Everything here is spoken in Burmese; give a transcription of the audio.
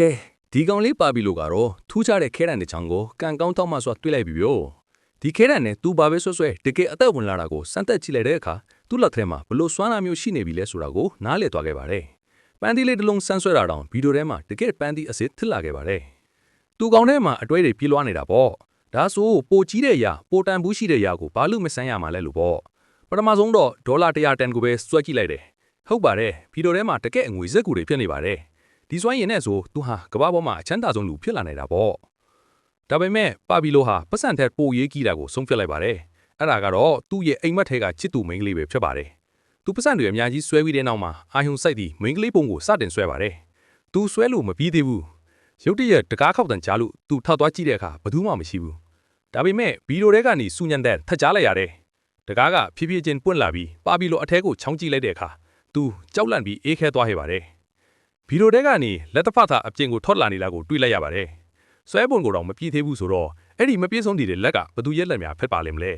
ကဲဒီကောင်လေးပါပြီလို့ကတော့ထူးခြားတဲ့ခဲတံတစ်ချောင်းကိုကန်ကောင်းတောက်မှဆိုတွေ့လိုက်ပြီဗျို့ဒီခဲတံနဲ့သူဘာပဲဆွဆွဲတကယ်အသက်ဝင်လာတာကိုစမ်းသက်ကြည့်လိုက်တဲ့အခါသူ့လက်ထဲမှာဘလို့စွမ်းနာမျိုးရှိနေပြီလဲဆိုတာကိုနားလည်သွားခဲ့ပါတယ်ပန်းသီးလေးတစ်လုံးဆန်းဆွဲတာတောင်ဗီဒီယိုထဲမှာတကယ်ပန်းသီးအစစ်ထစ်လာခဲ့ပါတယ်သူကောင်ထဲမှာအတွဲတွေပြေးလွှားနေတာပေါ့ဒါဆိုပိုကြီးတဲ့အရာပိုတန်ဘူးရှိတဲ့အရာကိုဘာလို့မဆန်းရမှာလဲလို့ပေါ့ပထမဆုံးတော့ဒေါ်လာ100တန်ကိုပဲစွဲကြည့်လိုက်တယ်ဟုတ်ပါတယ်ဗီဒီယိုထဲမှာတကယ်အငွေစက်ကူတွေဖြစ်နေပါတယ် ဒီစွမ်းရည်နဲ့ဆိုသူဟာကမ္ဘာပေါ်မှာအချမ်းသာဆုံးလူဖြစ်လာနေတာပေါ့ဒါပေမဲ့ပါဘီလိုဟာပတ်စံထက်ပိုရေးကြီးတာကိုဆုံးဖြတ်လိုက်ပါတယ်အဲ့ဒါကတော့သူ့ရဲ့အိမ်မက်ထဲကချစ်သူမိန်းကလေးပဲဖြစ်ပါတယ်သူပတ်စံတွေအများကြီးဆွဲပြီးတဲ့နောက်မှာအာယုံစိုက်ပြီးမိန်းကလေးပုံကိုစတင်ဆွဲပါတယ်သူဆွဲလို့မပြီးသေးဘူးရုတ်တရက်တကားခောက်တန်ကြားလို့သူထောက်သွားကြည့်တဲ့အခါဘယ်သူမှမရှိဘူးဒါပေမဲ့ဗီဒီယိုထဲကနေစူညံတဲ့ထက်ကြားလိုက်ရတယ်တကားကဖြည်းဖြည်းချင်းပွင့်လာပြီးပါဘီလိုအထဲကိုချောင်းကြည့်လိုက်တဲ့အခါသူကြောက်လန့်ပြီးအေးခဲသွားခဲ့ပါတယ် ဗီဒီယိုထဲကနေလက်တစ်ဖက်သာအပြင်ကိုထွက်လာနေတာကိုတွေ့လိုက်ရပါတယ်ဆွဲပုံကိုတော့မပြည့်သေးဘူးဆိုတော့အဲ့ဒီမပြည့်စုံတည်တဲ့လက်ကဘသူရဲ့လက်များဖက်ပါလိမ့်မလဲ